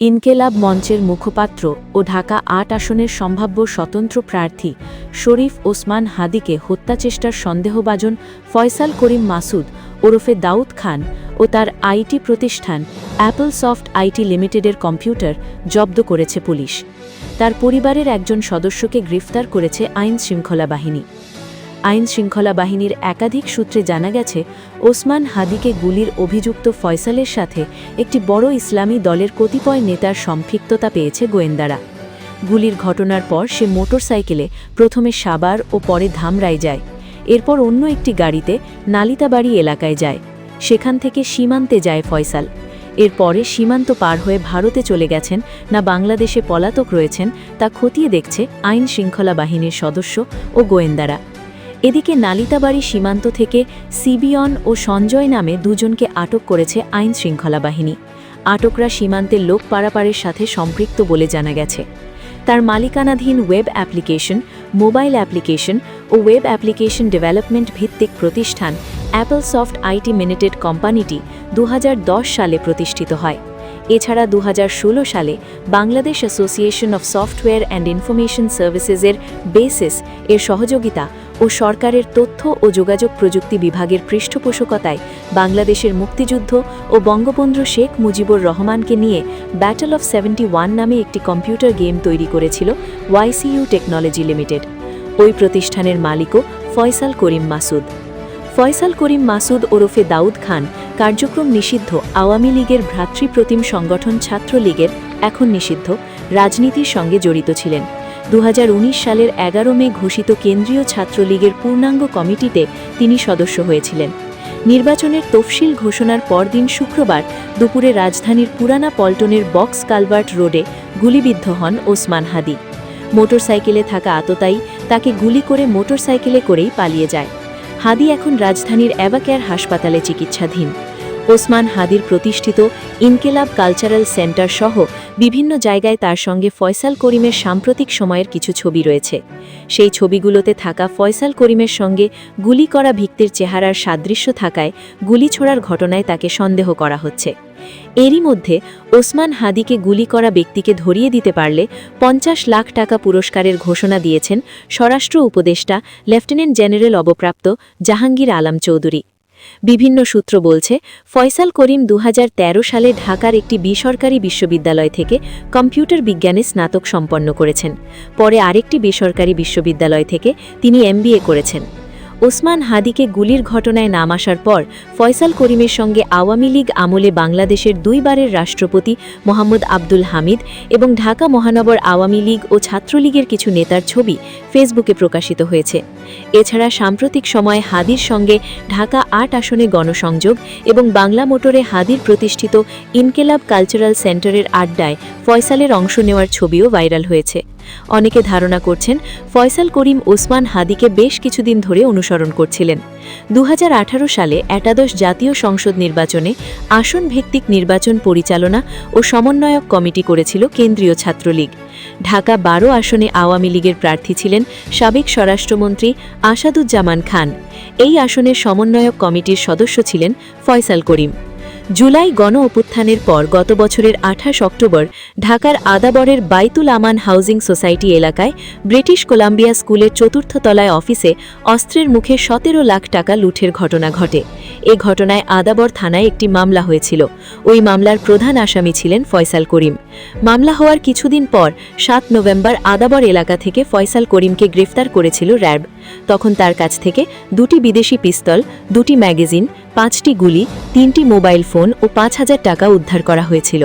ইনকেলাব মঞ্চের মুখপাত্র ও ঢাকা আট আসনের সম্ভাব্য স্বতন্ত্র প্রার্থী শরীফ ওসমান হাদিকে হত্যাচেষ্টার সন্দেহভাজন ফয়সাল করিম মাসুদ ওরফে দাউদ খান ও তার আইটি প্রতিষ্ঠান অ্যাপল সফট আইটি লিমিটেডের কম্পিউটার জব্দ করেছে পুলিশ। তার পরিবারের একজন সদস্যকে গ্রেফতার করেছে আইন শৃঙ্খলা বাহিনী। আইন শৃঙ্খলা বাহিনীর একাধিক সূত্রে জানা গেছে, ওসমান হাদিকে গুলির অভিযুক্ত ফয়সালের সাথে একটি বড় ইসলামী দলের কতিপয় নেতার সম্পৃক্ততা পেয়েছে গোয়েন্দারা। গুলির ঘটনার পর সে মোটরসাইকেলে প্রথমে সাবার ও পরে ধামরায় যায়। এরপর অন্য একটি গাড়িতে নালিতাবাড়ি এলাকায় যায়। সেখান থেকে সীমান্তে যায় ফয়সাল। এরপরে সীমান্ত পার হয়ে ভারতে চলে গেছেন, না বাংলাদেশে পলাতক রয়েছেন তা খতিয়ে দেখছে আইন শৃঙ্খলা বাহিনীর সদস্য ও গোয়েন্দারা। এদিকে নালিতাবাড়ি সীমান্ত থেকে সিবিয়ন ও সঞ্জয় নামে দুজনকে আটক করেছে আইন শৃঙ্খলা বাহিনী। আটকরা সীমান্তের লোক পারাপারের সাথে সম্পৃক্ত বলে জানা গেছে। তার মালিকানাধীন ওয়েব অ্যাপ্লিকেশন, মোবাইল অ্যাপ্লিকেশন ও ওয়েব অ্যাপ্লিকেশন ডেভেলপমেন্ট ভিত্তিক প্রতিষ্ঠান অ্যাপল সফট আইটি মিনিটেড কোম্পানিটি দু হাজার দশ সালে প্রতিষ্ঠিত হয়। এছাড়া দু হাজার ষোলো সালে Bangladesh association of software and information সার্ভিসেসের basis এর সহযোগিতা ও সরকারের তথ্য ও যোগাযোগ প্রযুক্তি বিভাগের পৃষ্ঠপোষকতায় বাংলাদেশের মুক্তিযুদ্ধ ও বঙ্গবন্ধু শেখ মুজিবুর রহমানকে নিয়ে ব্যাটল অফ সেভেন্টি নামে একটি কম্পিউটার গেম তৈরি করেছিল ওয়াইসিইউ টেকনোলজি লিমিটেড ওই প্রতিষ্ঠানের মালিকও ফয়সাল করিম মাসুদ। ফয়সাল করিম মাসুদ ওরফে দাউদ খান কার্যক্রম নিষিদ্ধ আওয়ামী লীগের ভ্রাতৃপ্রতিম সংগঠন ছাত্রলীগের এখন নিষিদ্ধ, রাজনীতির সঙ্গে জড়িত ছিলেন। দু হাজার উনিশ সালের এগারো মে ঘোষিত কেন্দ্রীয় ছাত্রলীগের পূর্ণাঙ্গ কমিটিতে তিনি সদস্য হয়েছিলেন। নির্বাচনের তফসিল ঘোষণার পরদিন শুক্রবার দুপুরে রাজধানীর পুরানা পল্টনের বক্স কালভার্ট রোডে গুলিবিদ্ধ হন ওসমান হাদি। মোটরসাইকেলে থাকা আততায়ী তাকে গুলি করে মোটরসাইকেলে করেই পালিয়ে যায়। হাদি এখন রাজধানীর অ্যাবাকেয়ার হাসপাতালে চিকিৎসাধীন। ওসমান হাদির প্রতিষ্ঠিত ইনকেলাব কালচারাল সেন্টার সহ বিভিন্ন জায়গায় তার সঙ্গে ফয়সাল করিমের সাম্প্রতিক সময়ের কিছু ছবি রয়েছে। সেই ছবিগুলোতে থাকা ফয়সাল করিমের সঙ্গে গুলি করা ভিক্তির চেহারার সাদৃশ্য থাকায় গুলি ছোড়ার ঘটনায় তাকে সন্দেহ করা হচ্ছে। এরই মধ্যে ওসমান হাদিকে গুলি করা ব্যক্তিকে ধরিয়ে দিতে পারলে পঞ্চাশ লাখ টাকা পুরস্কারের ঘোষণা দিয়েছেন স্বরাষ্ট্র উপদেষ্টা লেফটেন্যান্ট জেনারেল অবপ্রাপ্ত জাহাঙ্গীর আলম চৌধুরী। বিভিন্ন সূত্র বলছে, ফয়সাল করিম দু হাজার তেরো সালে ঢাকার একটি বেসরকারি বিশ্ববিদ্যালয় থেকে কম্পিউটার বিজ্ঞানে স্নাতক সম্পন্ন করেছেন। পরে আরেকটি বেসরকারি বিশ্ববিদ্যালয় থেকে তিনি এমবিএ করেছেন। ওসমান হাদিকে গুলির ঘটনায় নাম আসার পর ফয়সাল করিমের সঙ্গে আওয়ামী লীগ আমলে বাংলাদেশের দুইবারের রাষ্ট্রপতি মোহাম্মদ আব্দুল হামিদ এবং ঢাকা মহানগর আওয়ামী লীগ ও ছাত্রলীগের কিছু নেতার ছবি ফেসবুকে প্রকাশিত হয়েছে। এছাড়া সাম্প্রতিক সময়ে হাদির সঙ্গে ঢাকা আট আসনে গণসংযোগ এবং বাংলা মোটরে হাদির প্রতিষ্ঠিত ইনকেলাব কালচারাল সেন্টারের আড্ডায় ফয়সালের অংশ নেওয়ার ছবিও ভাইরাল হয়েছে। অনেকে ধারণা করছেন ফয়সাল করিম ওসমান হাদিকে বেশ কিছুদিন ধরে অনুসরণ করছিলেন। দু হাজার আঠারো সালে একাদশ জাতীয় সংসদ নির্বাচনে আসন ভিত্তিক নির্বাচন পরিচালনা ও সমন্বয়ক কমিটি করেছিল কেন্দ্রীয় ছাত্রলীগ। ঢাকা বারো আসনে আওয়ামী লীগের প্রার্থী ছিলেন সাবেক স্বরাষ্ট্রমন্ত্রী আসাদুজ্জামান খান। এই আসনের সমন্বয়ক কমিটির সদস্য ছিলেন ফয়সাল করিম। জুলাই গণ অভ্যুত্থানের পর গত বছরের আঠাশ অক্টোবর ঢাকার আদাবরের বাইতুল আমান হাউজিং সোসাইটি এলাকায় ব্রিটিশ কোলাম্বিয়া স্কুলের চতুর্থ তলায় অফিসে অস্ত্রের মুখে সতেরো লাখ টাকা লুঠের ঘটনা ঘটে। এ ঘটনায় আদাবর থানায় একটি মামলা হয়েছিল। ওই মামলার প্রধান আসামি ছিলেন ফয়সাল করিম। মামলা হওয়ার কিছুদিন পর সাত নভেম্বর আদাবর এলাকা থেকে ফয়সাল করিমকে গ্রেফতার করেছিল র্যাব। তখন তার কাছ থেকে দুটি বিদেশি পিস্তল, দুটি ম্যাগাজিন পাঁচটি গুলি তিনটি মোবাইল ফোন ও পাঁচ হাজার টাকা উদ্ধার করা হয়েছিল।